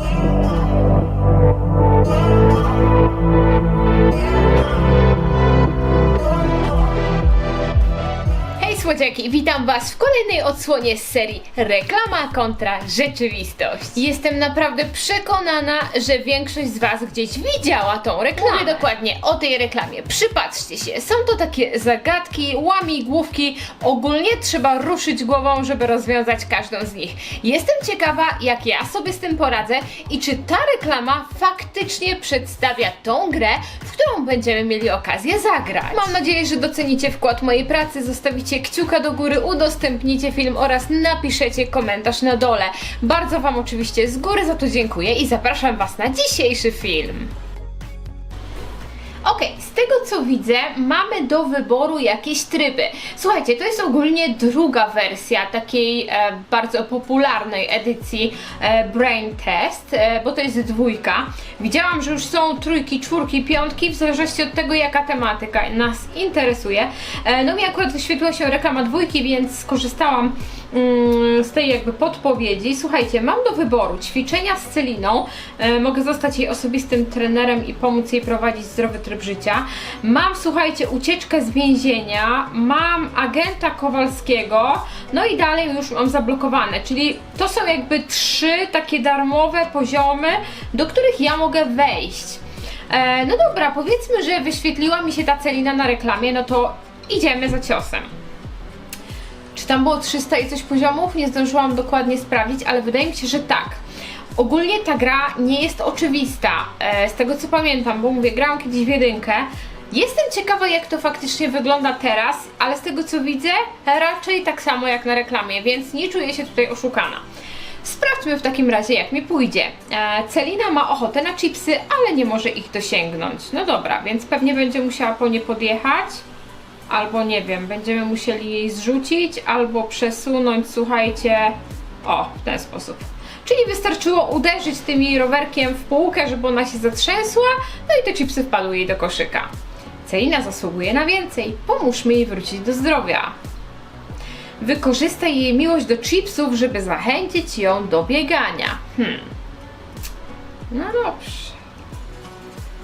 Thank you. Słodziaki, witam was w kolejnej odsłonie z serii Reklama kontra rzeczywistość. Jestem naprawdę przekonana, że większość z was gdzieś widziała tą reklamę. Mówię dokładnie o tej reklamie. Przypatrzcie się, są to takie zagadki, łamigłówki. Ogólnie trzeba ruszyć głową, żeby rozwiązać każdą z nich. Jestem ciekawa, jak ja sobie z tym poradzę i czy ta reklama faktycznie przedstawia tą grę, w którą będziemy mieli okazję zagrać. Mam nadzieję, że docenicie wkład mojej pracy, zostawicie kciuka do góry, udostępnicie film oraz napiszecie komentarz na dole. Bardzo Wam oczywiście z góry za to dziękuję i zapraszam Was na dzisiejszy film. Okej, z tego co widzę, mamy do wyboru jakieś tryby. Słuchajcie, to jest ogólnie druga wersja takiej e, bardzo popularnej edycji e, Brain Test, e, bo to jest dwójka. Widziałam, że już są trójki, czwórki, piątki, w zależności od tego, jaka tematyka nas interesuje. E, no mi akurat wyświetliła się reklama dwójki, więc skorzystałam mm, z tej jakby podpowiedzi. Słuchajcie, mam do wyboru ćwiczenia z Celiną. E, mogę zostać jej osobistym trenerem i pomóc jej prowadzić zdrowy tryb życia. Mam, słuchajcie, ucieczkę z więzienia. Mam agenta Kowalskiego. No i dalej już mam zablokowane. Czyli to są jakby trzy takie darmowe poziomy, do których ja mogę wejść. E, no dobra, powiedzmy, że wyświetliła mi się ta Celina na reklamie, no to idziemy za ciosem. Czy tam było 300 i coś poziomów? Nie zdążyłam dokładnie sprawdzić, ale wydaje mi się, że tak. Ogólnie ta gra nie jest oczywista, e, z tego co pamiętam, bo mówię, grałam kiedyś w jedynkę. Jestem ciekawa, jak to faktycznie wygląda teraz, ale z tego co widzę, raczej tak samo jak na reklamie, więc nie czuję się tutaj oszukana. Sprawdźmy w takim razie, jak mi pójdzie. E, Celina ma ochotę na chipsy, ale nie może ich dosięgnąć. No dobra, więc pewnie będzie musiała po nie podjechać albo nie wiem, będziemy musieli jej zrzucić, albo przesunąć, słuchajcie, o, w ten sposób. Czyli wystarczyło uderzyć tym jej rowerkiem w półkę, żeby ona się zatrzęsła, no i te chipsy wpadły jej do koszyka. Celina zasługuje na więcej, pomóżmy jej wrócić do zdrowia. Wykorzystaj jej miłość do chipsów, żeby zachęcić ją do biegania. Hmm. No dobrze.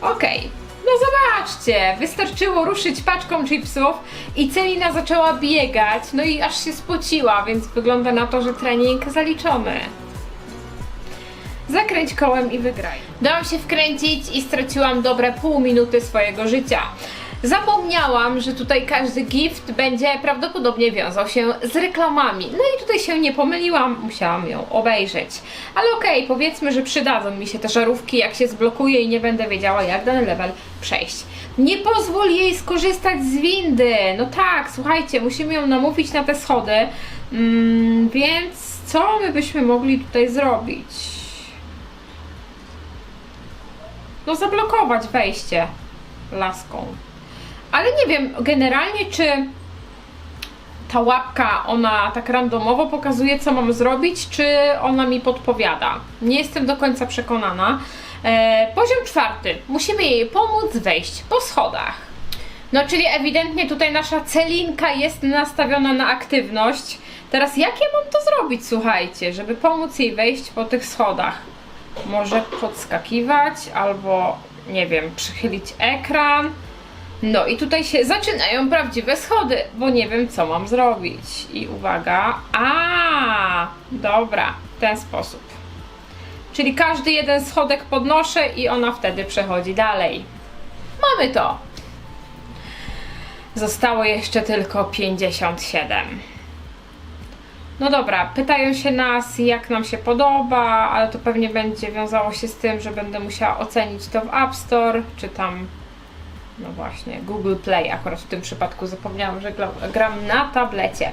Okej. No zobaczcie, wystarczyło ruszyć paczką chipsów i Celina zaczęła biegać, no i aż się spociła, więc wygląda na to, że trening zaliczony. Zakręć kołem i wygraj. Dałam się wkręcić i straciłam dobre pół minuty swojego życia. Zapomniałam, że tutaj każdy gift będzie prawdopodobnie wiązał się z reklamami. No i tutaj się nie pomyliłam, musiałam ją obejrzeć. Ale okej, powiedzmy, że przydadzą mi się te żarówki, jak się zblokuje i nie będę wiedziała, jak dany level przejść. Nie pozwól jej skorzystać z windy. No tak, słuchajcie, musimy ją namówić na te schody. Mm, więc co my byśmy mogli tutaj zrobić? No zablokować wejście laską. Ale nie wiem, generalnie czy ta łapka, ona tak randomowo pokazuje, co mam zrobić, czy ona mi podpowiada. Nie jestem do końca przekonana. E, poziom czwarty. Musimy jej pomóc wejść po schodach. No, czyli ewidentnie tutaj nasza celinka jest nastawiona na aktywność. Teraz jak ja mam to zrobić, słuchajcie, żeby pomóc jej wejść po tych schodach? Może podskakiwać, albo nie wiem, przychylić ekran. No i tutaj się zaczynają prawdziwe schody, bo nie wiem co mam zrobić. I uwaga, a, dobra, w ten sposób. Czyli każdy jeden schodek podnoszę i ona wtedy przechodzi dalej. Mamy to. Zostało jeszcze tylko 57. No dobra, pytają się nas, jak nam się podoba, ale to pewnie będzie wiązało się z tym, że będę musiała ocenić to w App Store, czy tam, no właśnie, Google Play. Akurat w tym przypadku zapomniałam, że gra- gram na tablecie.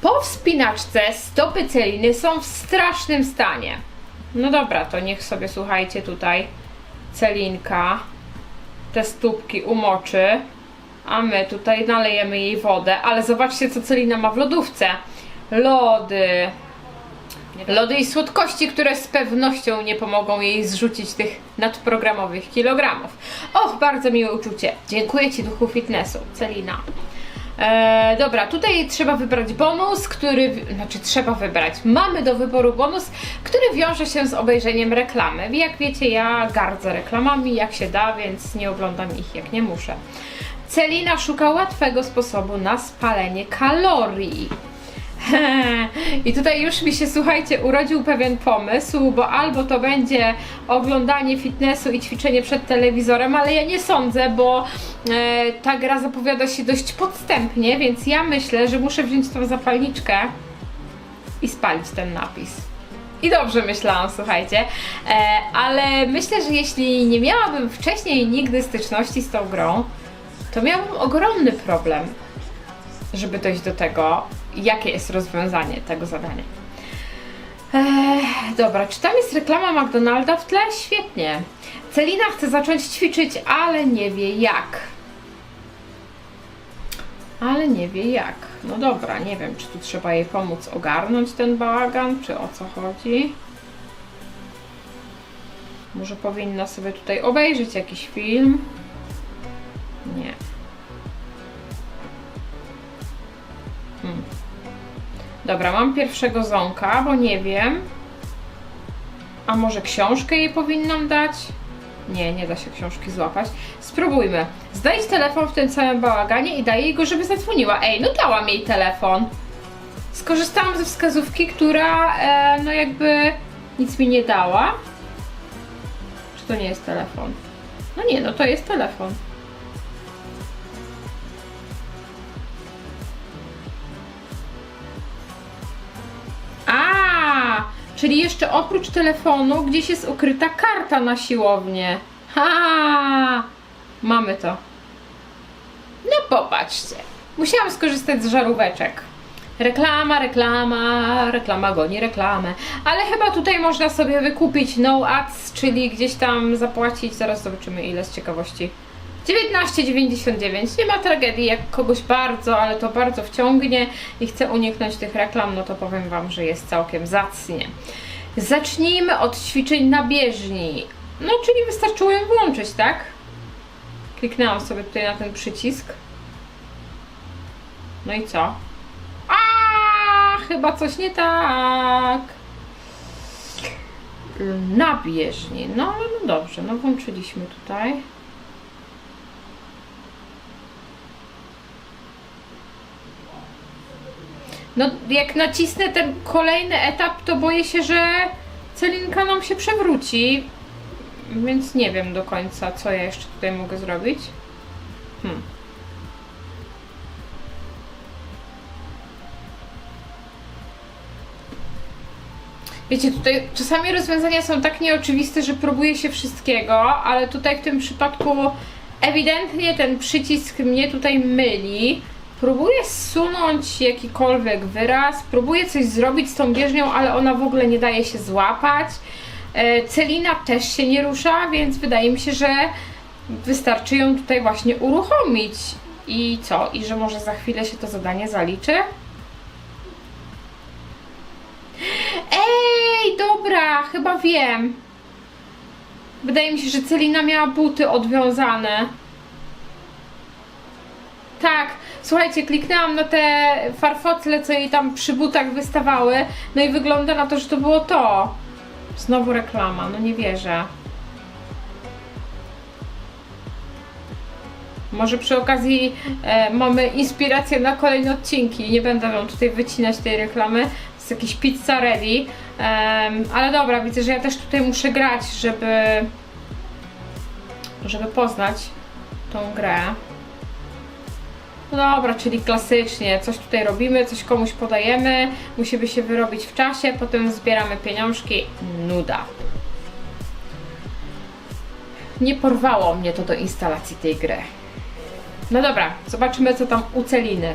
Po wspinaczce stopy Celiny są w strasznym stanie. No dobra, to niech sobie słuchajcie tutaj Celinka te stópki umoczy, a my tutaj nalejemy jej wodę, ale zobaczcie co Celina ma w lodówce. Lody. Lody i słodkości, które z pewnością nie pomogą jej zrzucić tych nadprogramowych kilogramów. Och, bardzo miłe uczucie. Dziękuję Ci, duchu fitnessu, Celina. E, dobra, tutaj trzeba wybrać bonus, który, znaczy trzeba wybrać, mamy do wyboru bonus, który wiąże się z obejrzeniem reklamy. Jak wiecie, ja gardzę reklamami jak się da, więc nie oglądam ich jak nie muszę. Celina szuka łatwego sposobu na spalenie kalorii. I tutaj już mi się, słuchajcie, urodził pewien pomysł, bo albo to będzie oglądanie fitnessu i ćwiczenie przed telewizorem, ale ja nie sądzę, bo e, ta gra zapowiada się dość podstępnie, więc ja myślę, że muszę wziąć tą zapalniczkę i spalić ten napis. I dobrze myślałam, słuchajcie, e, ale myślę, że jeśli nie miałabym wcześniej nigdy styczności z tą grą, to miałabym ogromny problem żeby dojść do tego, jakie jest rozwiązanie tego zadania. Ech, dobra, czy tam jest reklama McDonalda w tle? Świetnie. Celina chce zacząć ćwiczyć, ale nie wie jak. Ale nie wie jak. No dobra, nie wiem, czy tu trzeba jej pomóc ogarnąć ten bałagan, czy o co chodzi. Może powinna sobie tutaj obejrzeć jakiś film. Nie. Dobra, mam pierwszego ząka, bo nie wiem. A może książkę jej powinnam dać? Nie, nie da się książki złapać. Spróbujmy. Znajdź telefon w tym całym bałaganie i daj jej go, żeby zadzwoniła. Ej, no dałam jej telefon. Skorzystałam ze wskazówki, która e, no jakby nic mi nie dała. Czy to nie jest telefon? No nie, no to jest telefon. A, czyli jeszcze oprócz telefonu gdzieś jest ukryta karta na siłownię. Ha! Mamy to. No popatrzcie. Musiałam skorzystać z żaróweczek. Reklama, reklama, reklama goni reklamę. Ale chyba tutaj można sobie wykupić no ads, czyli gdzieś tam zapłacić. Zaraz zobaczymy ile z ciekawości. 19,99. Nie ma tragedii, jak kogoś bardzo, ale to bardzo wciągnie i chce uniknąć tych reklam, no to powiem Wam, że jest całkiem zacnie. Zacznijmy od ćwiczeń na bieżni. No, czyli wystarczyło ją włączyć, tak? Kliknęłam sobie tutaj na ten przycisk. No i co? A, chyba coś nie tak. Na bieżni. No, no dobrze, no włączyliśmy tutaj. No, jak nacisnę ten kolejny etap, to boję się, że celinka nam się przewróci. Więc nie wiem do końca, co ja jeszcze tutaj mogę zrobić. Hmm. Wiecie, tutaj czasami rozwiązania są tak nieoczywiste, że próbuje się wszystkiego, ale tutaj w tym przypadku ewidentnie ten przycisk mnie tutaj myli. Próbuję zsunąć jakikolwiek wyraz, próbuję coś zrobić z tą bieżnią, ale ona w ogóle nie daje się złapać. E, Celina też się nie rusza, więc wydaje mi się, że wystarczy ją tutaj właśnie uruchomić. I co? I że może za chwilę się to zadanie zaliczy? Ej, dobra, chyba wiem. Wydaje mi się, że Celina miała buty odwiązane. Tak, słuchajcie, kliknęłam na te farfocle, co jej tam przy butach wystawały, no i wygląda na to, że to było to. Znowu reklama, no nie wierzę. Może przy okazji e, mamy inspirację na kolejne odcinki. Nie będę wam tutaj wycinać tej reklamy. To jest jakieś pizza ready. Ale dobra, widzę, że ja też tutaj muszę grać, żeby żeby poznać tą grę. No dobra, czyli klasycznie, coś tutaj robimy, coś komuś podajemy, musimy się wyrobić w czasie, potem zbieramy pieniążki. Nuda. Nie porwało mnie to do instalacji tej gry. No dobra, zobaczymy co tam u Celiny.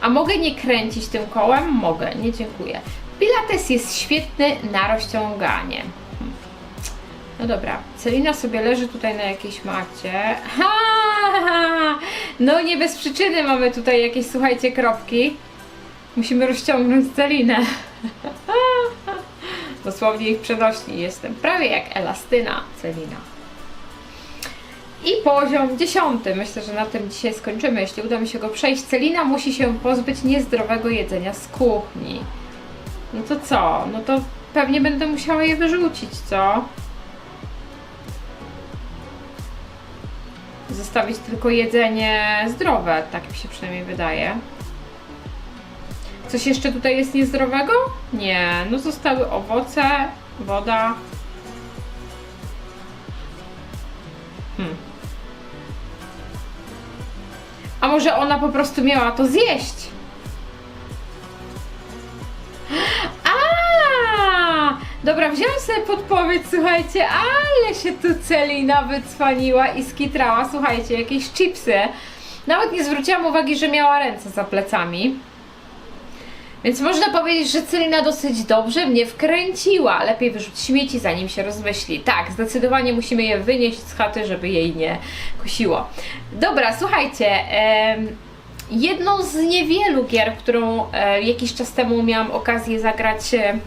A mogę nie kręcić tym kołem? Mogę, nie dziękuję. Pilates jest świetny na rozciąganie. Hmm. No dobra, Celina sobie leży tutaj na jakiejś macie. Ha, no nie bez przyczyny mamy tutaj jakieś, słuchajcie, kropki. Musimy rozciągnąć Celinę. Dosłownie ich przenośni jestem. Prawie jak elastyna Celina. I poziom dziesiąty. Myślę, że na tym dzisiaj skończymy. Jeśli uda mi się go przejść, Celina musi się pozbyć niezdrowego jedzenia z kuchni. No to co? No to pewnie będę musiała je wyrzucić, co? Zostawić tylko jedzenie zdrowe, tak mi się przynajmniej wydaje. Coś jeszcze tutaj jest niezdrowego? Nie, no zostały owoce, woda. Hmm. A może ona po prostu miała to zjeść? Dobra, wziąłem sobie podpowiedź, słuchajcie, ale się tu Celina wycwaniła i skitrała, słuchajcie, jakieś chipsy. Nawet nie zwróciłam uwagi, że miała ręce za plecami. Więc można powiedzieć, że Celina dosyć dobrze mnie wkręciła. Lepiej wyrzuć śmieci, zanim się rozmyśli. Tak, zdecydowanie musimy je wynieść z chaty, żeby jej nie kusiło. Dobra, słuchajcie. jedną z niewielu gier, którą e, jakiś czas temu miałam okazję zagrać. E,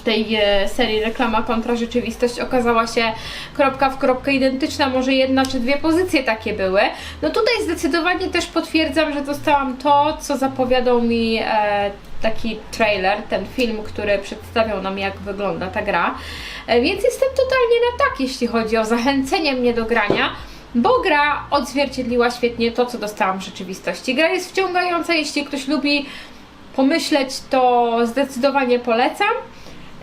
tej e, serii reklama kontra rzeczywistość okazała się kropka w kropkę identyczna, może jedna czy dwie pozycje takie były. No tutaj zdecydowanie też potwierdzam, że dostałam to, co zapowiadał mi e, taki trailer, ten film, który przedstawiał nam jak wygląda ta gra. E, więc jestem totalnie na tak, jeśli chodzi o zachęcenie mnie do grania. Bo gra odzwierciedliła świetnie to, co dostałam w rzeczywistości. Gra jest wciągająca, jeśli ktoś lubi pomyśleć, to zdecydowanie polecam.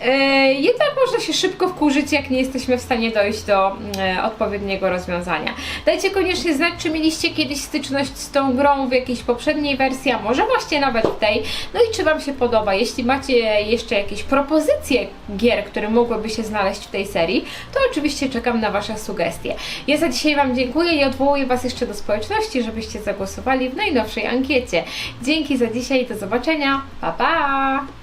E, Jednak można się szybko wkurzyć, jak nie jesteśmy w stanie dojść do e, odpowiedniego rozwiązania. Dajcie koniecznie znać, czy mieliście kiedyś styczność z tą grą w jakiejś poprzedniej wersji, a może właśnie nawet w tej. No i czy Wam się podoba. Jeśli macie jeszcze jakieś propozycje gier, które mogłyby się znaleźć w tej serii, to oczywiście czekam na Wasze sugestie. Ja za dzisiaj Wam dziękuję i odwołuję Was jeszcze do społeczności, żebyście zagłosowali w najnowszej ankiecie. Dzięki za dzisiaj, do zobaczenia. Pa, pa!